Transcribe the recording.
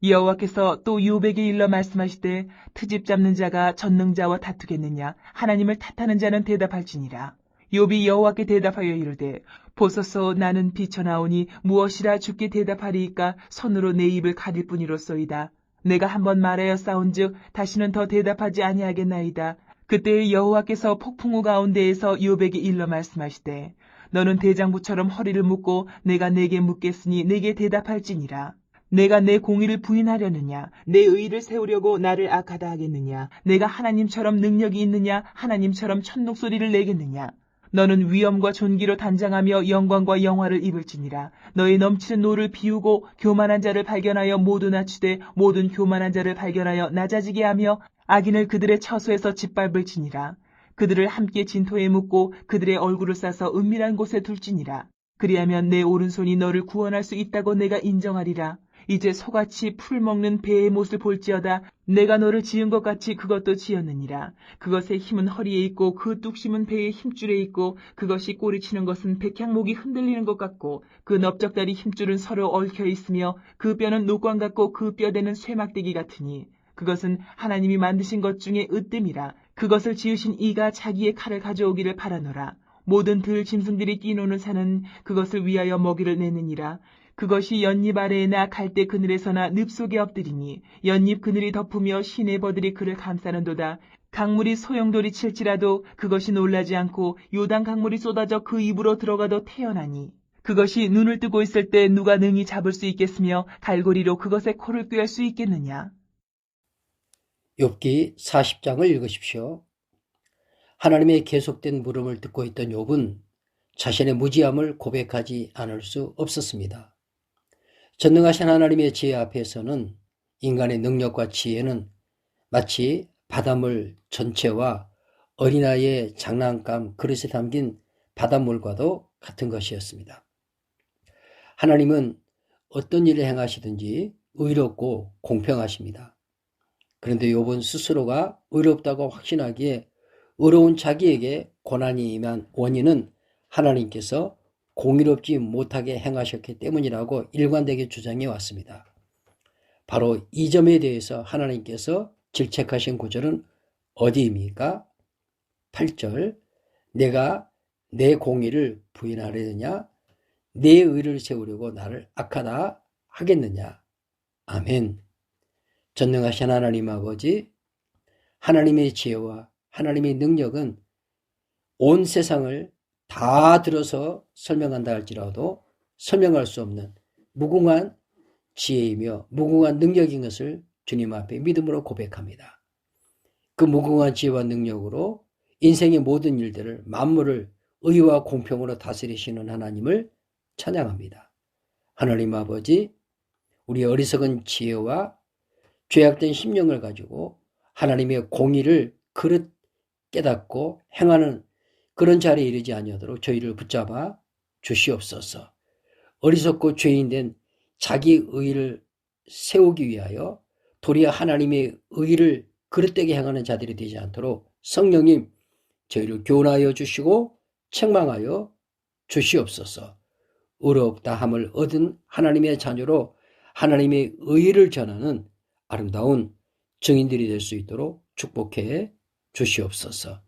여호와께서 또 요백에 일러 말씀하시되 트집 잡는 자가 전능자와 다투겠느냐? 하나님을 탓하는 자는 대답할지니라. 욥이 여호와께 대답하여 이르되 보소서 나는 비쳐나오니 무엇이라 주께 대답하리이까? 손으로 내 입을 가릴 뿐이로소이다. 내가 한번 말하여 싸운즉 다시는 더 대답하지 아니하겠나이다. 그때 여호와께서 폭풍우 가운데에서 욥에게 일러 말씀하시되 너는 대장부처럼 허리를 묶고 내가 내게 묻겠으니 내게 대답할지니라 내가 내 공의를 부인하려느냐? 내 의를 세우려고 나를 악하다 하겠느냐? 내가 하나님처럼 능력이 있느냐? 하나님처럼 천둥소리를 내겠느냐? 너는 위엄과 존귀로 단장하며 영광과 영화를 입을지니라. 너의 넘치는 노를 비우고 교만한 자를 발견하여 모두 낮추되 모든 교만한 자를 발견하여 낮아지게 하며 악인을 그들의 처소에서 짓밟을지니라. 그들을 함께 진토에 묻고 그들의 얼굴을 싸서 은밀한 곳에 둘지니라. 그리하면 내 오른손이 너를 구원할 수 있다고 내가 인정하리라. 이제 소같이 풀 먹는 배의 못을 볼지어다. 내가 너를 지은 것 같이 그것도 지었느니라. 그것의 힘은 허리에 있고 그 뚝심은 배의 힘줄에 있고 그것이 꼬리치는 것은 백향목이 흔들리는 것 같고 그 넓적다리 힘줄은 서로 얽혀 있으며 그 뼈는 녹광 같고 그 뼈대는 쇠막대기 같으니 그것은 하나님이 만드신 것 중에 으뜸이라. 그것을 지으신 이가 자기의 칼을 가져오기를 바라노라. 모든 들 짐승들이 뛰노는 산은 그것을 위하여 먹이를 내느니라 그것이 연잎 아래에나 갈대 그늘에서나 늪 속에 엎드리니 연잎 그늘이 덮으며 시내 버들이 그를 감싸는도다. 강물이 소용돌이 칠지라도 그것이 놀라지 않고 요단 강물이 쏟아져 그 입으로 들어가도 태어나니 그것이 눈을 뜨고 있을 때 누가 능히 잡을 수 있겠으며 갈고리로 그것의 코를 꿰할 수 있겠느냐. 욥기 40장을 읽으십시오. 하나님의 계속된 물음을 듣고 있던 욥은 자신의 무지함을 고백하지 않을 수 없었습니다. 전능하신 하나님의 지혜 앞에서는 인간의 능력과 지혜는 마치 바닷물 전체와 어린아이의 장난감 그릇에 담긴 바닷물과도 같은 것이었습니다. 하나님은 어떤 일을 행하시든지 의롭고 공평하십니다. 그런데 욥은 스스로가 의롭다고 확신하기에 의로운 자기에게 고난이 임한 원인은 하나님께서 공의롭지 못하게 행하셨기 때문이라고 일관되게 주장해 왔습니다. 바로 이 점에 대해서 하나님께서 질책하신 구절은 어디입니까? 8절 내가 내 공의를 부인하려느냐 내 의를 세우려고 나를 악하다 하겠느냐 아멘 전능하신 하나님 아버지 하나님의 지혜와 하나님의 능력은 온 세상을 다 들어서 설명한다 할지라도 설명할 수 없는 무궁한 지혜이며 무궁한 능력인 것을 주님 앞에 믿음으로 고백합니다. 그 무궁한 지혜와 능력으로 인생의 모든 일들을 만물을 의와 공평으로 다스리시는 하나님을 찬양합니다. 하나님 아버지, 우리 어리석은 지혜와 죄악된 심령을 가지고 하나님의 공의를 그릇 깨닫고 행하는 그런 자리에 이르지 아니하도록 저희를 붙잡아 주시옵소서. 어리석고 죄인 된 자기 의를 세우기 위하여 도리어 하나님의 의를 그릇되게 행하는 자들이 되지 않도록 성령님 저희를 교훈하여 주시고 책망하여 주시옵소서. 의롭다 함을 얻은 하나님의 자녀로 하나님의 의를 전하는 아름다운 증인들이 될 수 있도록 축복해 주시옵소서.